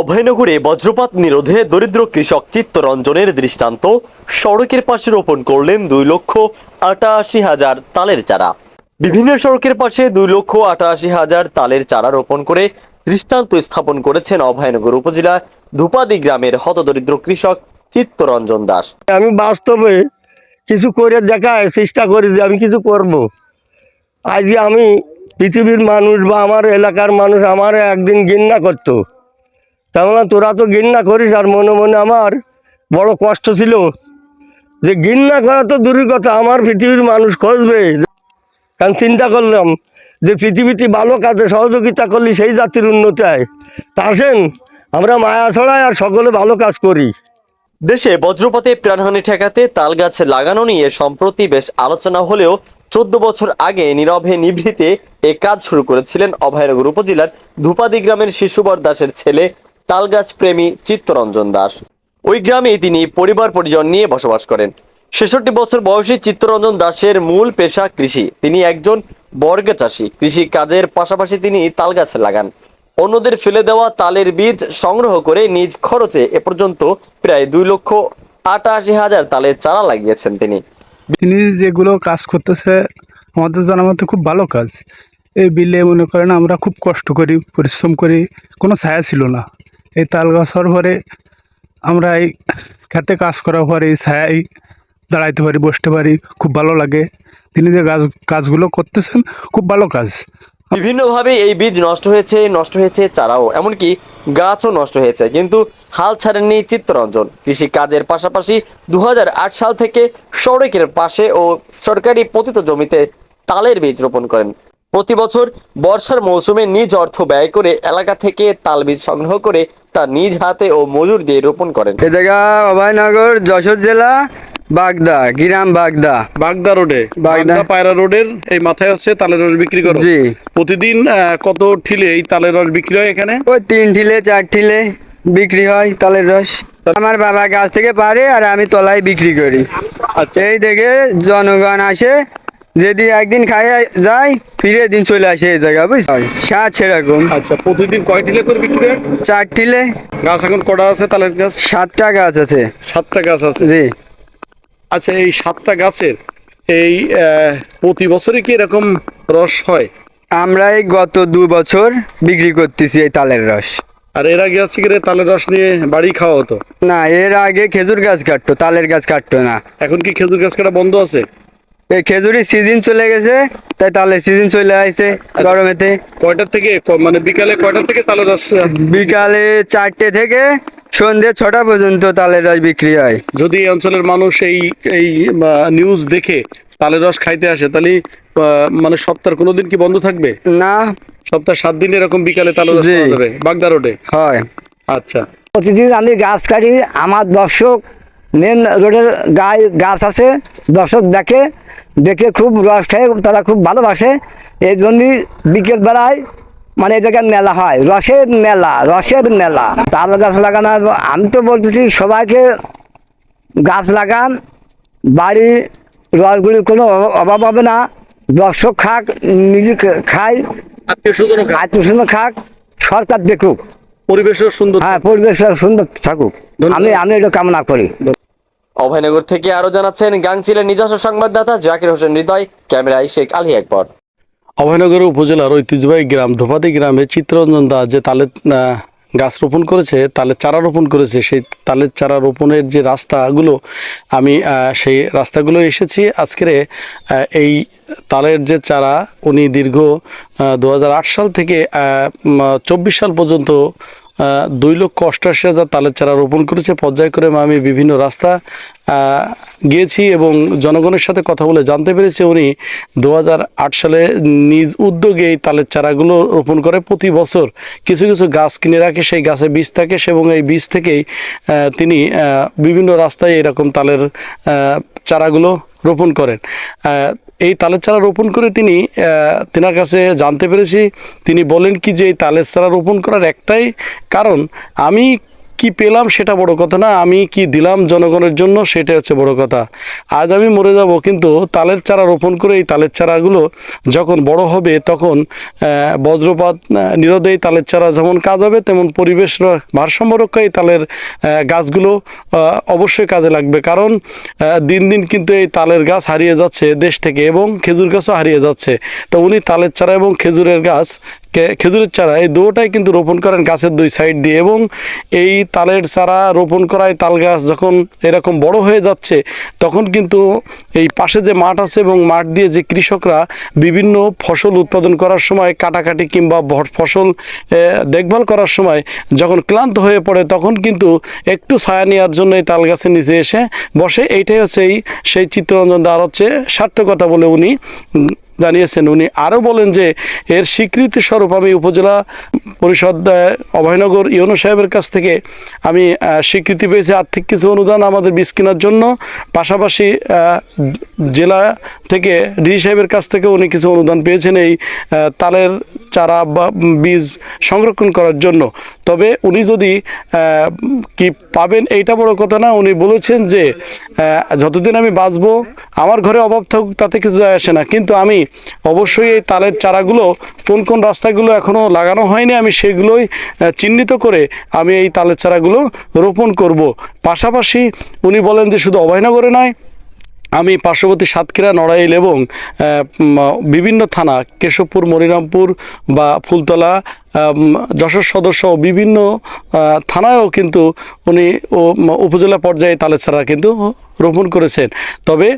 অভয়নগরে বজ্রপাত নিরোধে দরিদ্র কৃষক চিত্তরঞ্জনের দৃষ্টান্ত। সড়কের পাশে রোপণ করলেন দুই লক্ষ আটাশি হাজার তালের চারা। বিভিন্ন সড়কের পাশে দুই লক্ষ আটাশি হাজার তালের চারা রোপণ করে দৃষ্টান্ত স্থাপন করেছেন অভয়নগর উপজেলা ধুপাদি গ্রামের হতদরিদ্র কৃষক চিত্তরঞ্জন দাস। আমি বাস্তবে কিছু করে দেখায় চেষ্টা করি যে আমি কিছু করব। আজকে আমি পৃথিবীর মানুষ বা আমার এলাকার মানুষ আমার একদিন ঘৃণা করতো। তেমন তোরা তো ঘৃণা করিস আর মনে মনে আমার বড় কষ্ট ছিল। যে ঘৃণা করা তো দূরের কথা, আমার পৃথিবীর মানুষ খুঁজবে। কারণ চিন্তা করলাম যে পৃথিবীতে ভালো কাজে সহযোগিতা করলে সেই জাতির উন্নতি হয়। তা আসেন, আমরা মায়া ছড়াই আর সকলে ভালো কাজ করি। দেশে বজ্রপাতে প্রাণহানি ঠেকাতে তাল গাছ লাগানো নিয়ে সম্প্রতি বেশ আলোচনা হলেও চোদ্দ বছর আগে নীরবে নিভৃতে এ কাজ শুরু করেছিলেন অভয়নগর উপজেলার ধূপাদি গ্রামের শিশুবর দাসের ছেলে তালগাছ প্রেমী চিত্তরঞ্জন দাস। ওই গ্রামে তিনি পরিবার পরিজন নিয়ে বসবাস করেন। ছেষট্টি বছর বয়সী চিত্তরঞ্জন দাসের মূল পেশা কৃষি। তিনি একজন বর্গ চাষী। কৃষি কাজের পাশাপাশি তিনি তাল গাছ লাগান। অন্যদের ফেলে দেওয়া তালের বীজ সংগ্রহ করে নিজ খরচে এ পর্যন্ত প্রায় দুই লক্ষ আটাশি হাজার তালের চারা লাগিয়েছেন তিনি। তিনি যেগুলো কাজ করতেছে, আমাদের জানা মতে খুব ভালো কাজ। এই বিলে মনে করেন আমরা খুব কষ্ট করি, পরিশ্রম করি, কোনো ছায়া ছিল না। এই তাল গাছ পরে আমরা এই খেতে কাজ করার পরে এই ছায়ায় দাঁড়াইতে পারি, বসতে পারি, খুব ভালো লাগে। তিনি যে গাছ কাজগুলো করতেছেন, খুব ভালো কাজ। বিভিন্নভাবে এই বীজ নষ্ট হয়েছে নষ্ট হয়েছে চারাও, এমনকি গাছও নষ্ট হয়েছে, কিন্তু হাল ছাড়েননি চিত্তরঞ্জন। কৃষি কাজের পাশাপাশি দু হাজার আট সাল থেকে সড়কের পাশে ও সরকারি পতিত জমিতে তালের বীজ রোপণ করেন। প্রতি বছর বর্ষার মৌসুমে নিজ অর্থ ব্যয় করে এলাকা থেকে তাল বীজ সংগ্রহ করে তা নিজ হাতে ও মজুর দিয়ে রোপণ করেন। এ জায়গা অভয়নগর যশোর জেলা বাগদা গ্রাম বাগদা। বাগদা রোডে বাগদা। পায়রা রোডের এই মাথায় হচ্ছে তালের রস বিক্রি করো। জি। প্রতিদিন আহ, কত ঠিলে এই তালের রস বিক্রি হয় এখানে? ওই তিন ঠিলে চার ঠিলে বিক্রি হয় তালের রস। আমার বাবা গাছ থেকে পারে আর আমি তলায় বিক্রি করি। আচ্ছা। এই দেখে জনগণ আসে যেদিন একদিন খাই যায় ফিরে দিন চলে আসে এই জায়গা বুঝলি? সাত সেরকম। আচ্ছা প্রতিদিন কয় ঠিলে করে বিক্রি হয়? চার টিলে। গাছ এখন কটা আছে তালের গাছ? সাতটা গাছ আছে। সাতটা গাছ আছে? জি। আচ্ছা এই সাতটা গাছের এই প্রতি বছরে কি এরকম রস হয়? আমরা এই গত দু বছর বিক্রি করতেছি এই তালের রস। আর এর আগে আছে কি তালের রস নিয়ে বাড়ি খাওয়া হতো? না এর আগে খেজুর গাছ কাটতো তালের গাছ কাটতো না। এখন কি খেজুর গাছ কাটা বন্ধ আছে? এই খেজুরির সিজন চলে গেছে তাই তালের সিজন চলে আসছে গরমেতে। কয়টার থেকে মানে বিকালে কয়টার থেকে তালের রস বিকালে চারটে থেকে সন্ধে ছটা পর্যন্ত তালের রস বিক্রি হয়। যদি এই অঞ্চলের মানুষ এই এই নিউজ দেখে তালের রস খাইতে আসে তাহলে আহ, মানে সপ্তাহের কোনোদিন কি বন্ধ থাকবে? না। সপ্তাহ সাত দিন এরকম বিকালে তালের রস। পাওয়া যাবে বাগদা রোডে? হয়। আচ্ছা। প্রতিদিন আমি গাছ কাটি আমার দর্শক মেন রোডের গায়ে গাছ আছে দর্শক দেখে দেখে খুব রস খায় তারা খুব ভালোবাসে। এই জন্যই বিকেলবেলায় মানে এই জায়গায় মেলা হয় রসের মেলা রসের মেলা। তাল গাছ লাগানো আমি তো বলতেছি সবাইকে গাছ লাগান বাড়ি রসগুলির কোনো অভাব- হবে না। দর্শক খাক নিজে খায় আত্মীয় স্বজন আত্মীয় খাক সরকার দেখুক। পরিবেশও সুন্দর হ্যাঁ পরিবেশ সুন্দর থাকুক। আমি আমি এটা কামনা করি। অভয়নগর থেকে আরও জানাচ্ছেন গাংচিলের নিজস্ব সংবাদদাতা জাকির হোসেন হৃদয় ক্যামেরায় শেখ আলী একবর অভয়নগর উপজেলার ঐতিহ্যবাহী গ্রাম ধোপাদি গ্রামে চিত্তরঞ্জন দা যে আহ, গাছ রোপণ করেছে তালের চারা রোপণ করেছে সেই তালের চারা রোপণের যে রাস্তাগুলো আমি সেই রাস্তাগুলো এসেছি। আজকের এই তালের যে চারা উনি দীর্ঘ দু হাজার আট সাল থেকে চব্বিশ সাল পর্যন্ত দুই লক্ষ অষ্টাশি হাজার তালের চারা রোপণ করেছে। পর্যায়ক্রমে আমি বিভিন্ন রাস্তা গিয়েছি এবং জনগণের সাথে কথা বলে জানতে পেরেছি। উনি দু হাজার আট সালে নিজ উদ্যোগে এই তালের চারাগুলো রোপণ করে। প্রতি বছর কিছু কিছু গাছ কিনে রাখে। সেই গাছে বীজ থাকে এবং এই বীজ থেকেই তিনি বিভিন্ন রাস্তায় এরকম তালের চারাগুলো রোপণ করেন। এই তালের চারা রোপণ করে তিনি তেনার কাছে জানতে পেরেছি। তিনি বলেন কি যে এই তালের চারা রোপণ করার একটাই কারণ, আমি কি পেলাম সেটা বড় কথা না, আমি কি দিলাম জনগণের জন্য সেটা হচ্ছে বড় কথা। আজ আমি মরে যাব, কিন্তু তালের চারা রোপণ করে এই তালের চারাগুলো যখন বড় হবে তখন বজ্রপাত নিরোধে এই তালের চারা যেমন কাজ হবে, তেমন পরিবেশ ভারসাম্য রক্ষা এই তালের গাছগুলো অবশ্যই কাজে লাগবে। কারণ দিন দিন কিন্তু এই তালের গাছ হারিয়ে যাচ্ছে দেশ থেকে এবং খেজুর গাছও হারিয়ে যাচ্ছে। তো উনি তালের চারা এবং খেজুরের গাছ খেজুরের চারা, এই দুটোটাই কিন্তু রোপণ করেন গাছের দুই সাইড দিয়ে এবং এই তালের চারা রোপণ করায় তাল গাছ যখন এরকম বড় হয়ে যাচ্ছে, তখন কিন্তু এই পাশে যে মাঠ আছে এবং মাঠ দিয়ে যে কৃষকরা বিভিন্ন ফসল উৎপাদন করার সময়, কাটাকাটি কিংবা ফসল দেখভাল করার সময় যখন ক্লান্ত হয়ে পড়ে, তখন কিন্তু একটু ছায়া নেওয়ার জন্য এই তাল গাছের নিচে এসে বসে। এইটাই হচ্ছে এই, সেই চিত্তরঞ্জন দার হচ্ছে সার্থকতা বলে উনি জানিয়েছেন। উনি আরও বলেন যে, এর স্বীকৃতি স্বরূপ আমি উপজেলা পরিষদ অভয়নগর ইউনো সাহেবের কাছ থেকে আমি স্বীকৃতি পেয়েছি। আর্থিক কিছু অনুদান আমাদের বীজ কেনার জন্য। পাশাপাশি জেলা থেকে ডিসি সাহেবের কাছ থেকে উনি কিছু অনুদান পেয়েছেন এই তালের চারা বা বীজ সংরক্ষণ করার জন্য। তবে উনি যদি কি পাবেন এইটা বড় কথা না, উনি বলেছেন যে যতদিন আমি বাঁচবো, আমার ঘরে অভাব থাকুক, তাতে কিছু যায় আসে না। কিন্তু আমি অবশ্যই এই তালের চারাগুলো কোন কোন রাস্তাগুলো এখনও লাগানো হয়নি, আমি সেগুলোই চিহ্নিত করে আমি এই তালের চারাগুলো রোপণ করব। পাশাপাশি উনি বলেন যে শুধু অভয়নগরে নয় আমি পার্শ্ববর্তী সাতক্ষীরা, নড়াইল এবং বিভিন্ন থানা, কেশবপুর, মনিরামপুর বা ফুলতলা যশোর সদস্য বিভিন্ন থানায়ও কিন্তু উনি উপজেলা পর্যায়ে তালের ছাড়া কিন্তু রোপণ করেছেন। তবে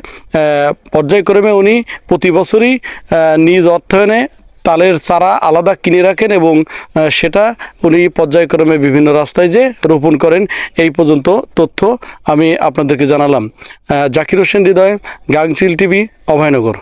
পর্যায়ক্রমে উনি প্রতি বছরই নিজ অর্থায়নে তালের চারা আলাদা কিনে রাখেন এবং সেটা উনি পর্যায়ক্রমে বিভিন্ন রাস্তায় যে রোপণ করেন, এই পর্যন্ত তথ্য আমি আপনাদেরকে জানালাম। জাকির হোসেন হৃদয়, গাংচিল টিভি, অভয়নগর।